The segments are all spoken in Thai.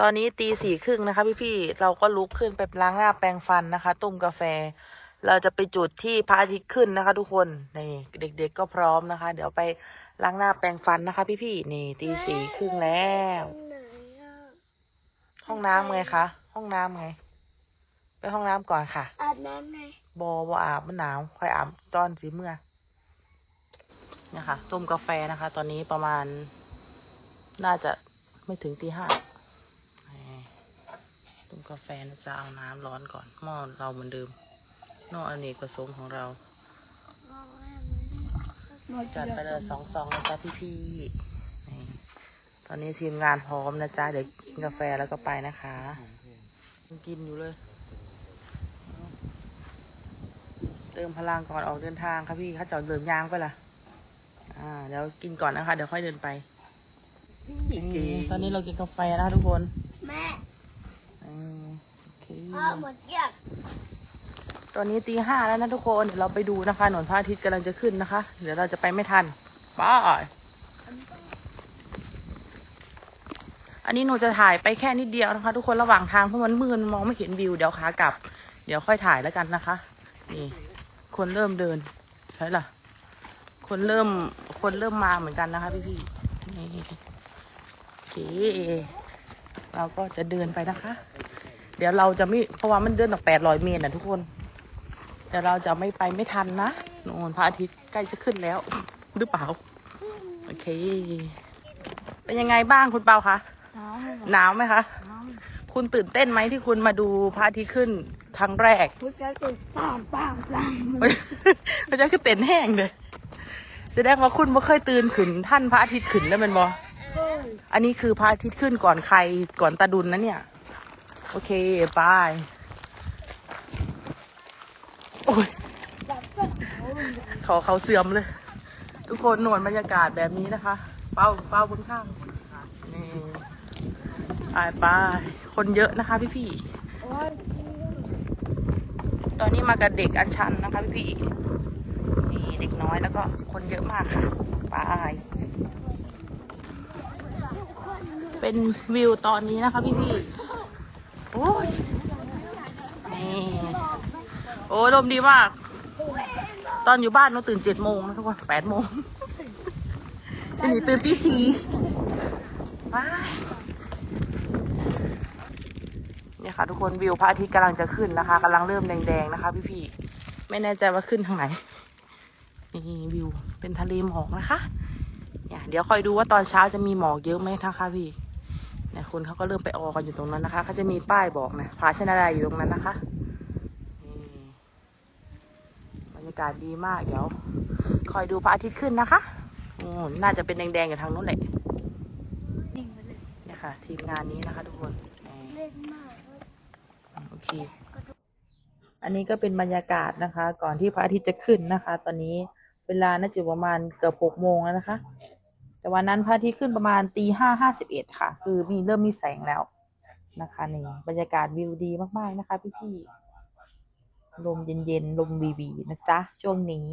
ตอนนี้ตีสี่ครึ่งนะคะพี่ๆเราก็ลุกขึ้นไปล้างหน้าแปรงฟันนะคะต้มกาแฟ เราจะไปจุดที่พระอาทิตย์ขึ้นนะคะ ทุกคนนี่เด็ก ๆก็พร้อมนะคะ เดี๋ยวไปล้างหน้าแปรงฟันนะคะ พี่ๆนี่ตีสี่ครึ่งแล้วไหนอะห้องน้ำไงคะห้องน้ำไง ไปห้องน้ำก่อนค่ะอาบน้ำไงบอบอาบมันหนาวค่อยอาบตอนสีเมื่อเนี่ยค่ะต้มกาแฟนะคะ ตอนนี้ประมาณ น่าจะไม่ถึงตีห้านี่ ต้มกาแฟนะจะเอาน้ำร้อนก่อน หม้อเราเหมือนเดิมหม้ออเนกประสงค์ของเราจัดไปเลยสองซองนะจ๊ะพี่พี่ๆนี่ตอนนี้ทีมงานพร้อมนะจ๊ะเดี๋ยวกินกาแฟแล้วก็ไปนะคะยังกินอยู่เลย เติมพลังก่อนออกเดินทางค่ะพี่เขาจะเดินยางไปละอ่าเดี๋ยวกินก่อนนะคะ เดี๋ยวค่อยเดินไปนี่ตอนนี้เรากินกาแฟแล้วทุกคน แม่ อืมโอเค พ่อหมดเกลียด ตอนนี้ตีห้าแล้วนะทุกคนเดี๋ยวเราไปดูนะคะหนวนพระอาทิตย์กำลังจะขึ้นนะคะ เดี๋ยวเราจะไปไม่ทันบายอันนี้หนูจะถ่ายไปแค่นิดเดียวนะคะ ทุกคนระหว่างทางเพราะมันมืดมองไม่เห็นวิวเดี๋ยวขากลับ เดี๋ยวค่อยถ่ายแล้วกันนะคะ นี่ คนเริ่มเดินใช่ล่ะ คนเริ่มคนเริ่มมาเหมือนกันนะคะ พี่พี่นี่โอเคเราก็จะเดินไปนะคะ เดี๋ยวเราจะไม่เพราะว่ามันเดินออกแปดร้อยเมตรนะทุกคน เดี๋ยวเราจะไม่ไปไม่ทันนะโน่นพระอาทิตย์ใกล้จะขึ้นแล้ว หรือเปล่า โอเค เป็นยังไงบ้างคุณเปาคะน้ำหนาวไหมคะน้คุณตื่นเต้นไหมที่คุณมาดูพระอาทิตย์ขึ้นครั้งแรกำพุทธเจ้าตามตามตามมันจะคือเต้นแห้งเลยแสดงว่าคุณไม่เคยตื่นขึ้นท่านพระอาทิตย์ขึ้นแล้วแมันบอเฮ้ยอันนี้คือพระอาทิตย์ขึ้นก่อนใครก่อนตาดุลนะเนี่ย โอเคบายโอ้ยเขาเขาเสื่อมเลย ทุกคนหนวดบรรยากาศแบบนี้นะคะ เป้าเป้าบนข้างนี่ไปไปคนเยอะนะคะพี่พี่ตอนนี้มากับเด็กอัญชันนะคะพี่พี่ๆนี่เด็กน้อยแล้วก็คนเยอะมากค่ะไปเป็นวิวตอนนี้นะคะพี่พี่ โอ้ยนี่โอ้ยลมดีมาก ตอนอยู่บ้านหนูตื่นเจ็ดโมงนะทุกคนแปดโมงจะหนีตื่นตีสี่ว้าเนี่ยค่ะ ทุกคนวิวพระอาทิตย์กำลังจะขึ้นนะคะกำลังเริ่มแดงๆนะคะ พี่ๆไม่แน่ใจว่าขึ้นทางไหนนี่วิวเป็นทะเลหมอกนะคะ เนี่ย เดี๋ยวคอยดูว่าตอนเช้าจะมีหมอกเยอะไหมนะคะพี่ เนี่ยคนเขาก็เริ่มไปออกันอยู่ตรงนั้นนะคะเขาจะมีป้ายบอกนะพาชนะไดอยู่ตรงนั้นนะคะนี่บรรยากาศดีมากเดี๋ยว คอยดูพระอาทิตย์ขึ้นนะคะโอ้น่าจะเป็นแดงๆอยู่ทางนู้นแหละเนี่ยค่ะ ทีมงานนี้นะคะ ทุกคนโอเค อันนี้ก็เป็นบรรยากาศนะคะ ก่อนที่พระอาทิตย์จะขึ้นนะคะ ตอนนี้เวลาน่าจะประมาณเกือบหกโมงแล้วนะคะ แต่วันนั้นพระอาทิตย์ขึ้นประมาณตีห้าห้าสิบเอ็ดค่ะ คือมีเริ่มมีแสงแล้วนะคะนี่บรรยากาศวิวดีมากๆนะคะ พี่ๆลมเย็นๆลมวีวีนะจ๊ะ ช่วงนี้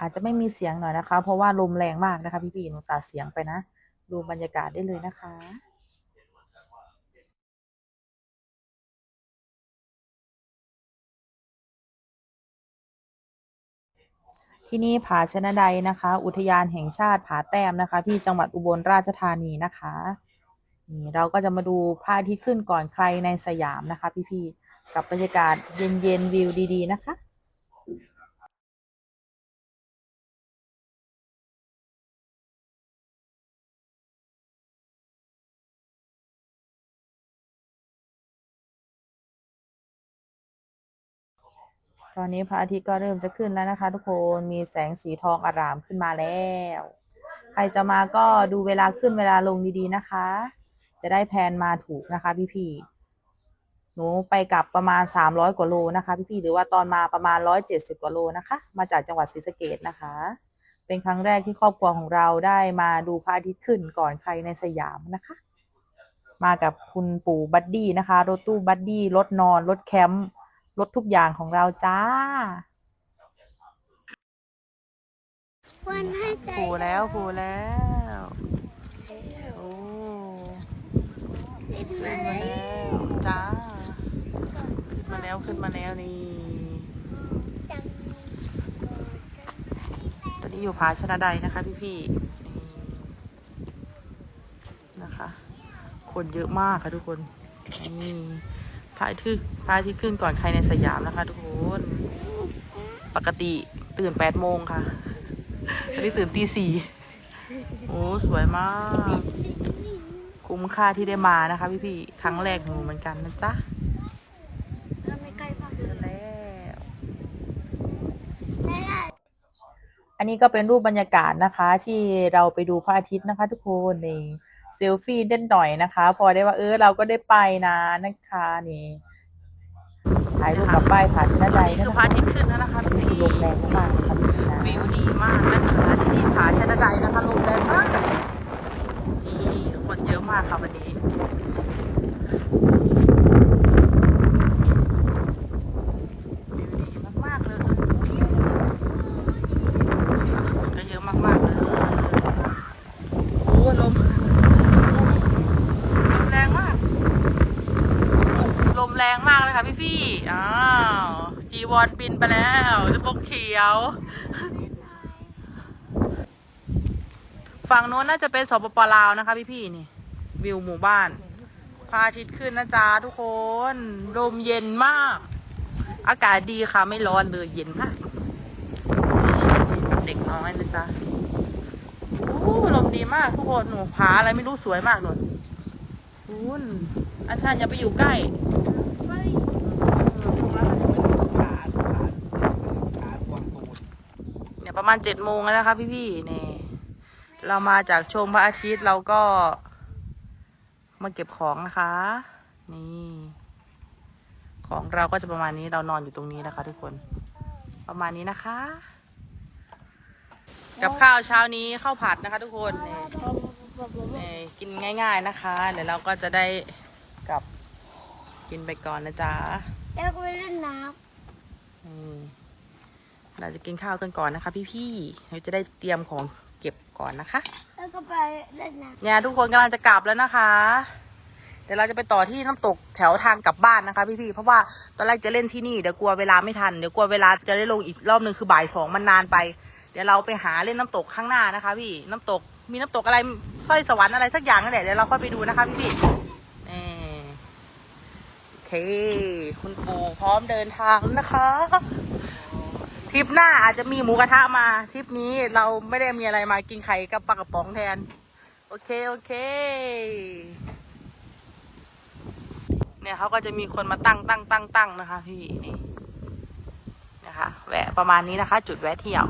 อาจจะไม่มีเสียงหน่อยนะคะ เพราะว่าลมแรงมากนะคะ พี่ๆหนูตัดเสียงไปนะ ดูบรรยากาศได้เลยนะคะ ที่นี่ผาชนะใดนะคะ อุทยานแห่งชาติผาแต้มนะคะ ที่จังหวัดอุบลราชธานีนะคะนี่เราก็จะมาดูพระอาทิตย์ขึ้นก่อนใครในสยามนะคะ พี่ๆกับบรรยากาศเย็นๆวิวดี ๆ นะคะ ตอนนี้พระอาทิตย์ก็เริ่มจะขึ้นแล้วนะคะ ทุกคนมีแสงสีทองอารามขึ้นมาแล้ว ใครจะมาก็ดูเวลาขึ้นเวลาลงดีๆนะคะ จะได้แพลนมาถูกนะคะพี่ๆหนูไปกลับประมาณสามร้อยกว่าโลนะคะ พี่ๆหรือว่าตอนมาประมาณร้อยเจ็ดสิบกว่าโลนะคะ มาจากจังหวัดศรีสะเกษนะคะ เป็นครั้งแรกที่ครอบครัวของเราได้มาดูพระอาทิตย์ขึ้นก่อนใครในสยามนะคะ มากับคุณปู่บัดดี้นะคะรถตู้บัดดี้รถนอนรถแคมป์ รถทุกอย่างของเราจ้า วันให้ใจโผล่แล้วโผล่แล้วโอ้ติดขึ้นเลมายแล้วจ้า ขึ้นมาแล้วขึ้นมาแล้วนี่จังตอนนี้อยู่ผาชนะใดนะคะพี่พี่ๆนี่นะคะ คนเยอะมากค่ะทุกคนนี่ พระอาทิตย์พระอาทิตย์ขึ้นก่อนใครในสยามนะคะ ทุกคน ปกติตื่นแปดโมงค่ะตอนนี้ตื่นตีสี่โอ้สวยมาก คุ้มค่าที่ได้มานะคะพี่พี่ๆครั้งแรกของหนูเหมือนกันนะจ๊ะเราไม่ใกล้พักเจอแล้วไม่ได้อันนี้ก็เป็นรูปบรรยากาศนะคะ ที่เราไปดูพระอาทิตย์นะคะ ทุกคนนี่ เซลฟี่เด่นหน่อยนะคะ พอได้ว่าเออเราก็ได้ไปนะนะคะนี่ถ่ายรูปกับป้ายผาชนะใจนี่นะคือพคะระอาทิตย์ขึ้นแล้วนะคะพี่ ลมแรงมากๆนะคะพี่นะ วิวดีมากนะคะที่นี่ผาชนะใจนะคะลมแรงมาก นี่คนเยอะมากค่ะวันนี้วิวดีมากๆเลยคนก็เยอะมากๆเลยโอ้ลมลมแรงมาก ลมแรงมากเลยค่ะพี่พี่ๆอ้าวจี วอนบินไปแล้วจะบกเขียว ฝั่งโน้นน่าจะเป็นสปปลาวนะคะ พี่พี่นี่ วิวหมู่บ้านพระอาทิตย์ขึ้นนะจ๊ะทุกคนลมเย็นมาก อากาศดีค่ะ ไม่ร้อนเลยเย็นมากเด็กน้อยนะจ๊ะโอ้ลมดีมากทุกคนหนูผาอะไรไม่รู้สวยมากหนูคุณอาจารย์อย่าไปอยู่ใกล้ เนี่ย ประมาณเจ็ดโมงแล้วนะคะ พี่พี่ๆเนี่ยเรามาจากชมพระอาทิตย์เราก็ มาเก็บของนะคะ นี่ ของเราก็จะประมาณนี้เรานอนอยู่ตรงนี้นะคะ ทุกคน ประมาณนี้นะคะ กับข้าวเช้านี้ข้าวผัดนะคะ ทุกคนเนี่ยเนี่ยกินง่าย ๆนะคะ เดี๋ยวเราก็จะได้กลับกินไปก่อนนะจ๊ะแล้วก็ไปเล่นน้อืม เราจะกินข้าวกันก่อนนะคะ พี่ๆเราจะได้เตรียมของเก็บก่อนนะคะำแล้วก็ไปเล่นน้เนี่ยทุกคนกำลังจะกลับแล้วนะคะ เดี๋ยวเราจะไปต่อที่น้ำตกแถวทางกลับบ้านนะคะ พี่ๆเพราะว่าตอนแรกจะเล่นที่นี่เดี๋ยวกลัวเวลาไม่ทันเดี๋ยวกลัวเวลาจะได้ลงอีกรอบหนึ่งคือบ่ายสองมันนานไป เดี๋ยวเราไปหาเล่นน้ำตกข้างหน้านะคะ พี่น้ำตกมีน้ำตกอะไรสร้อยสวรรค์อะไรสักอย่างนั่นแหละเดี๋ยวเราค่อยไปดูนะคะพี่ๆนี่โอเค คุณปู่พร้อมเดินทางนะคะท ริปหน้าอาจจะมีหมูกระทะมาทริปนี้เราไม่ได้มีอะไรมากินไข่กับปลากระป๋องแทน โอเค โอเค เนี่ยเขาก็จะมีคนมาตั้งตั้งตั้งตั้งนะคะ พี่นี่นะคะ แวะประมาณนี้นะคะ จุดแวะเที่ยว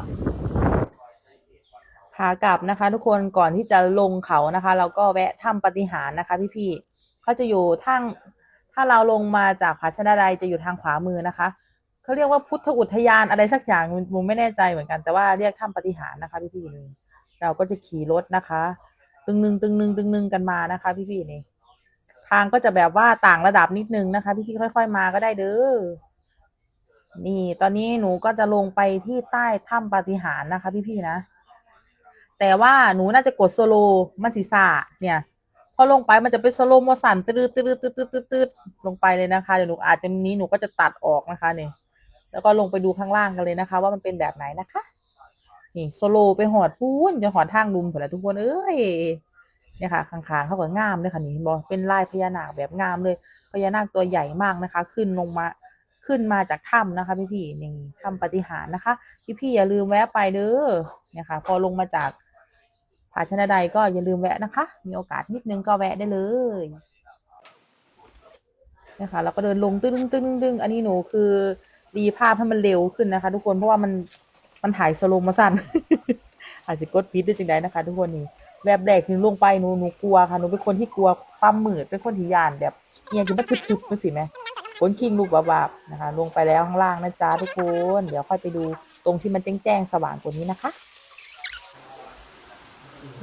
ขากลับนะคะ ทุกคนก่อนที่จะลงเขานะคะ เราก็แวะถ้ำปฏิหารนะคะ พี่ๆเขาจะอยู่ทางถ้าเราลงมาจากผาชนะใดจะอยู่ทางขวามือนะคะ เขาเรียกว่าพุทธอุทยานอะไรสักอย่างมุมไม่แน่ใจเหมือนกันแต่ว่าเรียกถ้ำปฏิหารนะคะ พี่ๆนี่เราก็จะขี่รถนะคะ ตึงหนึ่งตึงหนึ่งตึงหนึ่งกันมานะคะ พี่ๆนี่ทางก็จะแบบว่าต่างระดับนิดนึงนะคะ พี่ๆค่อย ๆ มาก็ได้เด้อนี่ ตอนนี้หนูก็จะลงไปที่ใต้ถ้ำปฏิหารนะคะ พี่ๆนะแต่ว่าหนูน่าจะกดโซโลมันสีสาเนี่ยพอลงไปมันจะเป็นสโลโมสันตืดตืดตืดตืดตืดตืดลงไปเลยนะคะเดี๋ยวหนูอาจจะนี้หนูก็จะตัดออกนะคะเนี่ย แล้วก็ลงไปดูข้างล่างกันเลยนะคะ ว่ามันเป็นแบบไหนนะคะ นี่โซโลไปหอดพูนจะหอดทางลุมเผื่อทุกคนเอ้ยเนี่ยค่ะข้างๆเขาก็งามเลยค่ะนี่เห็นบอกเป็นลายพญานาคแบบงามเลยพญานาคตัวใหญ่มากนะคะ ขึ้นลงมาขึ้นมาจากถ้ำนะคะ พี่ๆนี่ถ้ำปฏิหารนะคะ พี่ๆอย่าลืมแวะไปเด้อเนี่ยค่ะ พอลงมาจากผาชนะใดก็อย่าลืมแวะนะคะ มีโอกาสนิดนึงก็แวะได้เลยเนี่ยค่ะเราก็เดินลงตึ้งตึ้งตึ้งอันนี้หนูคือ รีภาพให้มันเร็วขึ้นนะคะ ทุกคนเพราะว่ามันมันถ่ายสโลมาสั้นอาจจะกดพิษด้วยจังไดนะคะ ทุกคนนี่แบบแรกที่หนูลงไปหนูหนูกลัวค่ะหนูเป็นคนที่กลัวความมืดเป็นคนที่ยานแบบเอียงจะมาทึบๆไปสิแม่ขนคิงลูกบาบๆนะคะ ลงไปแล้วข้างล่างนะจ๊ะทุกคนเดี๋ยวค่อยไปดูตรงที่มันแจ้งๆสว่างกว่านี้นะคะ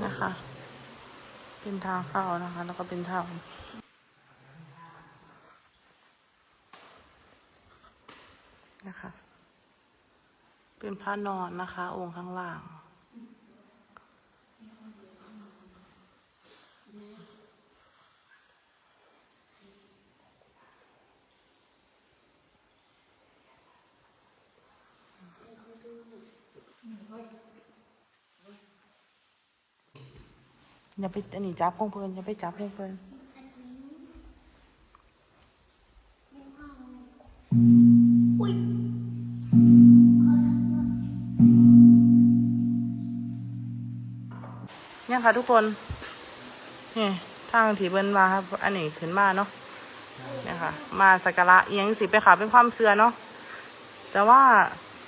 นะคะ เป็นทางเข้านะคะ แล้วก็เป็นทาง นะคะ เป็นผ้านอนนะคะ องค์ข้างล่าง อย่าไปอันนี้จับพงเพลินอย่าไปจับพงเพลิน ค่ะทุกคนนี่ทางที่เบิ้นมาครับอันนี้ขึ้นมาเนาะเนี่ยค่ะมาสักการะเอียงสิไปค่ะเป็นความเชื่อเนาะแต่ว่า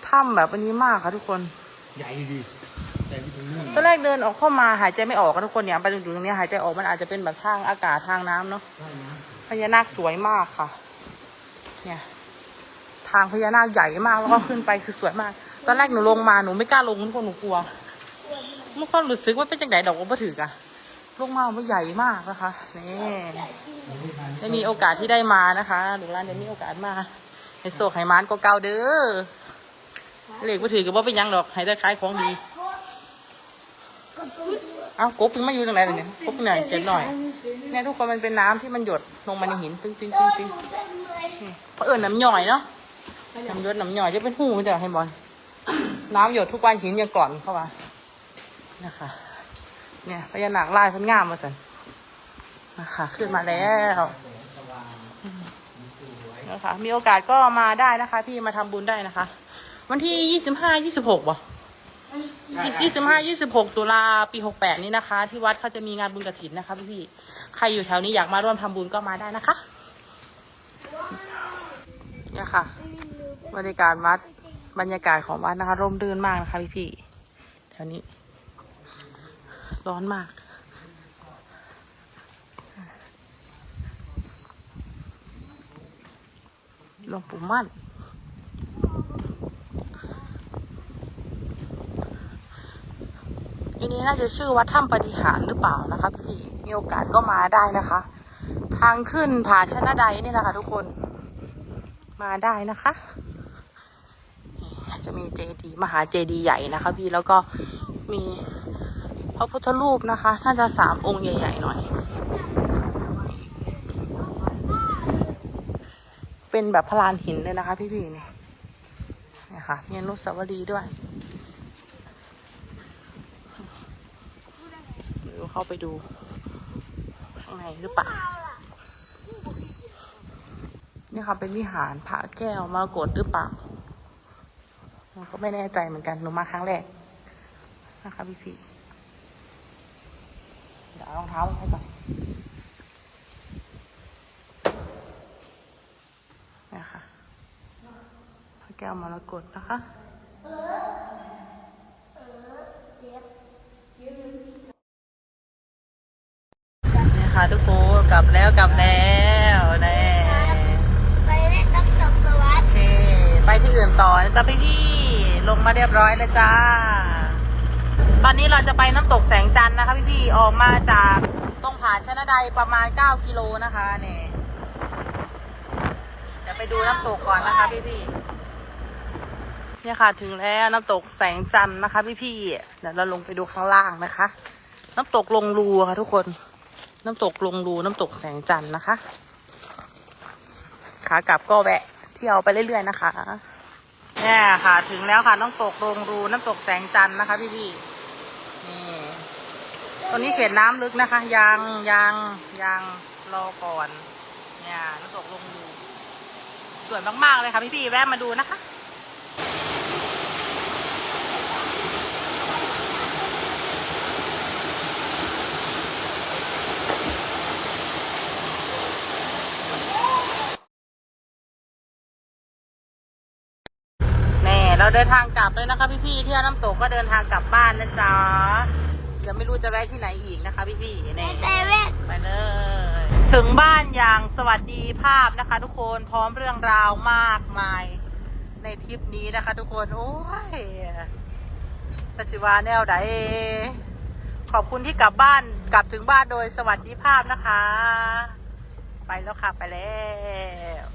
ถ้ำแบบอันนี้มากค่ะทุกคน ใหญ่ดีใหญ่ไปถึงนู่นตอนแรกเดินออกเข้ามาหายใจไม่ออกค่ะทุกคนเนี่ยไปถึงตรงนี้หายใจออกมันอาจจะเป็นแบบทางอากาศทางน้ำเนาะใช่นะพญานาคสวยมากค่ะ เนี่ย ทางพญานาคใหญ่มากแล้วก็ขึ้นไปคือสวยมาก ตอนแรกหนูลงมาหนูไม่กล้าลงทุกคนหนูกลัว มันความรู้สึกว่าเป็นจังไดดอกว่าถือกอะลงมามันใหญ่มากนะคะนี่ได้มีโอกาสที่ได้มานะคะหนูร้านได้มีโอกาสมาให้โศกให้มานก็เก่าเด้อเหล็กว่าถือกับว่าเป็นยังดอกให้ได้ขายของดีเอ้ากบมันมาอยู่ตรงไหนเนี่ยกบเนี่ยเจ็บหน่อยเนี่ยทุกคนมันเป็นน้ำที่มันหยดลงมาในหินตึ้งตึ้งตึ้งตึ้งเพราะเอิญน้ำหย่อยเนาะน้ำหยดน้ำหย่อยจะเป็นหูมันจะให้บอลน้ำหยดทุกวันหินยังก่อนเข้ามา นะคะ เนี่ยพญานาคลายเพันงามมาสันนะคะ ขึ้นมาแล้วนะคะ มีโอกาสก็มาได้นะคะ พี่มาทำบุญได้นะคะ วันที่ยี่สิบห้ายี่สิบหกบ่ยี่สิบห้ายี่สิบหกตุลาปีหกแปดนี้นะคะ ที่วัดเขาจะมีงานบุญกระถินนะคะพี่ๆใครอยู่แถวนี้อยากมาร่วมทำบุญก็มาได้นะคะเนี่ยค่ะ บรรยากาศวัดบรรยากาศของวัดนะคะ ร่มรื่นมากนะคะพี่พี่ๆแถวนี้ ร้อนมาก หลวงปู่มั่น อันนี้น่าจะชื่อวัดถ้ำปฏิหารหรือเปล่านะคะพี่ มีโอกาสก็มาได้นะคะ ทางขึ้นผาชนะใดนี่แหละค่ะทุกคน มาได้นะคะจะมีเจดีมหาเจดีย์ใหญ่นะคะพี่แล้วก็มี พระพุทธรูปนะคะน่าจะสามองค์ใหญ่ๆหน่อย เป็นแบบพลานหินเลยนะคะ พี่ๆเนี่ยเนี่ยค่ะมีอนุสาวรีย์ด้วยเดี๋ยวเข้าไปดูข้างในหรือเปล่านี่ค่ะเป็นวิหารพระแก้วมรกตหรือเปล่าก็ไม่แน่ใจเหมือนกันหนูมาครั้งแรกนะคะพี่พี่ารองเท้าให้ก่อนนี่ค่ะพระแก้วมรกตนะคะนี่ค่ะทุกคนกลับแล้วกลับแล้วแน่ไปเล่นน้ำตกสวัสดิ์เคไปที่อื่นต่อนะจ๊ะพี่พี่ลงมาเรียบร้อยแล้วจ้า อนนี้เราจะไปน้ำตกแสงจันทร์นะคะพี่พี่ๆออกมาจากตรงผาชนะใดประมาณเก้ากิโลนะคะเนี่ยเดี๋ยวไปดูน้ำตกก่อนนะคะพี่พี่ๆเนี่ยค่ะถึงแล้วน้ำตกแสงจันทร์นะคะ พี่พี่ๆเดี๋ยวเราลงไปดูข้างล่างนะคะ น้ำตกลงรูค่ะ ทุกคน น้ำตกลงรูน้ำตกแสงจันทร์นะคะขากลับก็แวะเที่ยวไปเรื่อยๆนะคะเนี่ยค่ะ ถึงแล้วค่ะ น้ำตกลงรูน้ำตกแสงจันทร์นะคะ พี่ๆ นี่ตอนนี้เขตน้ำลึกนะคะยังยังยังรอก่อน เนี่ยน้ำตกลงดูสวยมากๆเลยค่ะพี่ๆแวะมาดูนะคะ แน่ เราเดินทางกลับเลยนะคะพี่ๆเที่ยวน้ำตกก็เดินทางกลับบ้านนะจ๊ะเดี๋ยวไม่รู้จะแวะที่ไหนอีกนะคะพี่ๆในแน่เซเว่นไปเลย ถึงบ้านอย่างสวัสดีภาพนะคะ ทุกคนพร้อมเรื่องราวมากมาย ในทริปนี้นะคะ ทุกคนโอ้ยปฏิวาแนวใดขอบคุณที่กลับบ้านกลับถึงบ้านโดยสวัสดิภาพนะคะ ไปแล้วค่ะ ไปแล้ว